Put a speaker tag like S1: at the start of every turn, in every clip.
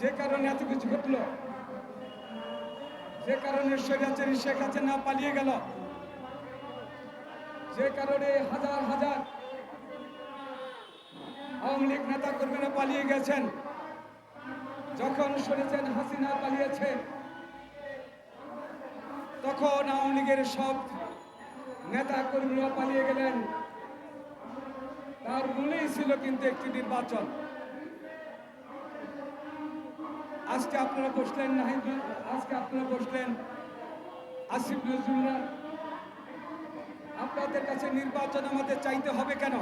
S1: যে কারণে এত কিছু ঘটলো, যে কারণে স্বৈরাচারী শেখ হাসিনা পালিয়ে গেল, যে কারণে হাজার হাজার আওয়ামী লীগ নেতা কর্মীরা পালিয়ে গেছেন। যখন শুনেছেন হাসিনা পালিয়েছে, তখন আওয়ামী লীগের সব নেতা কর্মীরা পালিয়ে গেলেন। তার মূলেই ছিল কিন্তু একটি নির্বাচন। আজকে আপনারা বসলেন নাহিদ আজকে আপনারা বসলেন। আসিফ নজরুলরা আপনাদের কাছে নির্বাচন আমাদের চাইতে হবে কেন?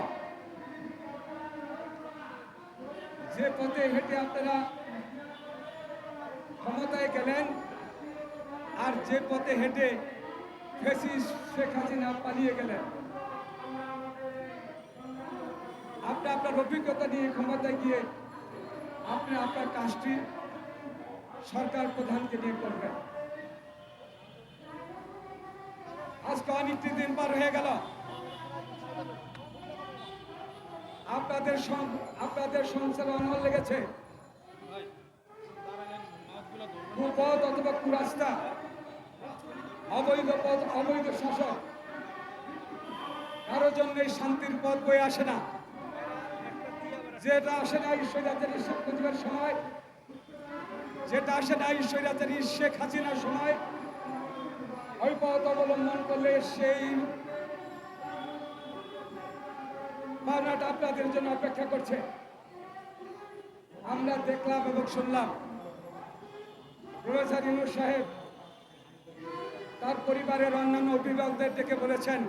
S1: যে পথে হেঁটে আপনারা ক্ষমতায় গেলেন, আর যে পথে হেঁটে ফেসিস শেখ হাসিনা পালিয়ে গেলেন, আপনি আপনার অভিজ্ঞতা নিয়ে ক্ষমতায় গিয়ে আপনি আপনার কাজটি সরকার প্রধানকে নিয়ে করবেন আজকে অনেকটি দিন পার হয়ে গেল। আপনাদের আপনাদের সংসারে অনল লেগেছে। কুপথ অথবা কুরাস্তা, অবৈধ পথ, অবৈধ শাসক কারোর জন্য এই শান্তির পথ বয়ে আসে না। যেটা আসে না ঈশ্বরাচারী শেখ মুজিবের সময় যেটা আসে না ঈশ্বরাচারী শেখ হাসিনার সময় ওই পথ অবলম্বন করলে সেই ভাবনাটা আপনাদের জন্য অপেক্ষা করছে। আমরা দেখলাম এবং শুনলাম প্রফেসর ইনুর সাহেব তার পরিবারের অন্যান্য অভিভাবকদের ডেকে বলেছেন,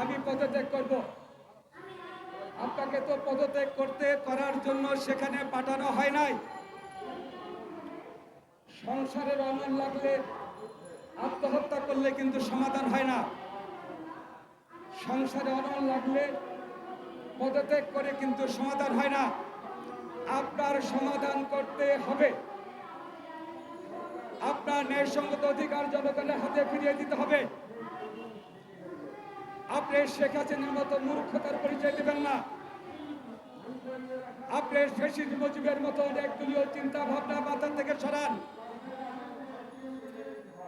S1: আমি পদত্যাগ করব। আপনাকে তো পদত্যাগ করতে করার জন্য সেখানে পাঠানো হয় নাই। সংসারের অনল লাগলে, আত্মহত্যা করলে কিন্তু সমাধান হয় না। সংসারে অনল লাগলে পদত্যাগ করে কিন্তু সমাধান হয় না। আপনার সমাধান করতে হবে। আপনার ন্যায়সঙ্গত অধিকার জনগণের হাতে ফিরিয়ে দিতে হবে। আপনি শেখ হাসিনার মতো মূর্খতার পরিচয় দেবেন না। আপনি ফেসিদ মুজিবের মতো একদলীয় চিন্তা ভাবনা মাথা থেকে সরান।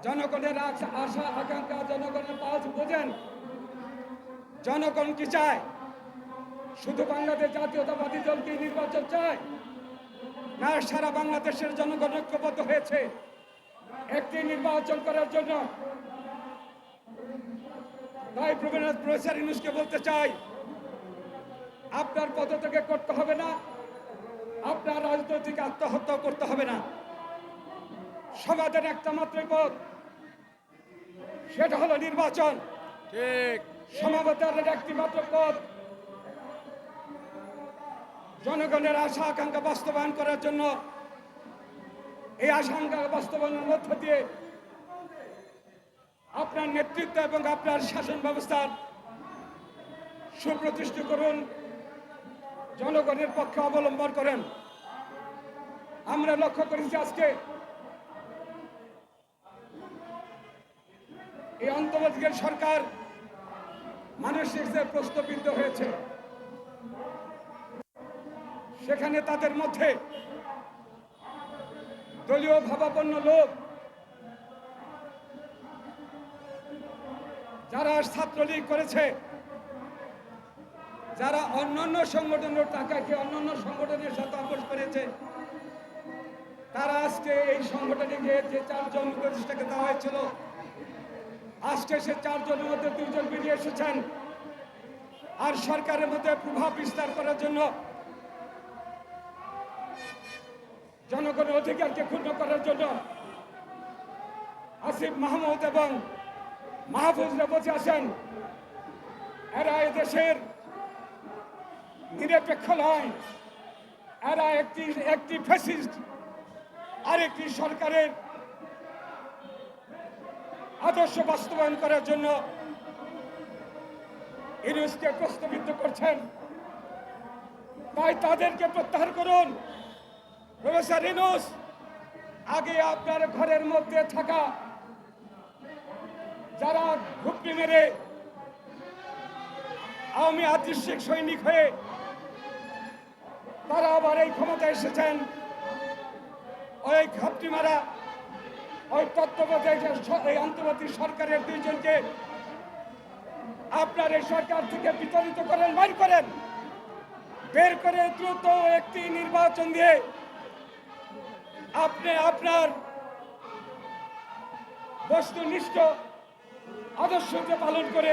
S1: জনগণের আশা, আকাঙ্ক্ষা জনগণের পাঁচ বোঝেন। জনগণ কি চায়? শুধু বাংলাদেশ জাতীয়তাবাদী দল কি নির্বাচন চায়? না, সারা বাংলাদেশের জনগণ ঐক্যবদ্ধ হয়েছে। একটি নির্বাচন করার জন্য তাই প্রফেসর ইউনুসকে বলতে চাই, আপনার পদত্যাগে করতে হবে না, আপনার রাজনৈতিক আত্মহত্যা করতে হবে না। সমাজের একটা মাত্রই পথ সেটা হলো নির্বাচন।
S2: ঠিক।
S1: সমাবেশের একটি মাত্র পথ। জনগণের আশা আকাঙ্ক্ষা বাস্তবায়ন করার জন্য এই আশঙ্কা বাস্তবায়নের মধ্য দিয়ে আপনার নেতৃত্ব এবং আপনার শাসন ব্যবস্থার সুপ্রতিষ্ঠিত করুন জনগণের পক্ষে অবলম্বন করেন। আমরা লক্ষ্য করেছি আজকে এই অন্তর্বর্তীকাল সরকার মানসিক যে প্রশ্নবিদ্ধ হয়েছে, সেখানে তাদের মধ্যে দলীয় ভাবাপন্ন লোক, যারা ছাত্রলীগ করেছে, যারা অন্যান্য সংগঠনের টাকাকে অন্যান্য সংগঠনের সাথে আপোষ করেছে, তারা আজকে এই সংগঠনে গিয়ে যে চারজন উপদেষ্টাকে দেওয়া হয়েছিল আজকে সে চারজনের মধ্যে দুজন বেরিয়ে এসেছেন। আর সরকারের মধ্যে প্রভাব বিস্তার করার জন্য জনগণের অধিকারকে ক্ষুণ্ণ করার জন্য আসিফ মাহমুদ এবং মাহফুজরা বসে আছেন। এরা এদেশের নিরপেক্ষ নয়। এরা একটি একটি ফ্যাসিস্ট আরেকটি সরকারের আদর্শ বাস্তবায়ন করার জন্য ইনুসকে প্রশ্নবিদ্ধ করছেন। তাই তাদেরকে প্রত্যাহার করুন। প্রফেসর ইনুস আগে আপনার ঘরের মধ্যে থাকা যারা ঘুপড়ি মেরে আওয়ামী আদৃশ্যিক সৈনিক হয়ে তারা আবার এই ক্ষমতায় এসেছেন। ওই ঘাপটি মারা ওই তত্ত্বাবধায়ক এই অন্তর্বর্তী সরকারের দুইজনকে আপনার এই সরকার থেকে বিতাড়িত করেন, বাইর করেন। বের করে দ্রুত একটি নির্বাচন দিয়ে আপনি আপনার বস্তুনিষ্ঠ আদর্শকে পালন করে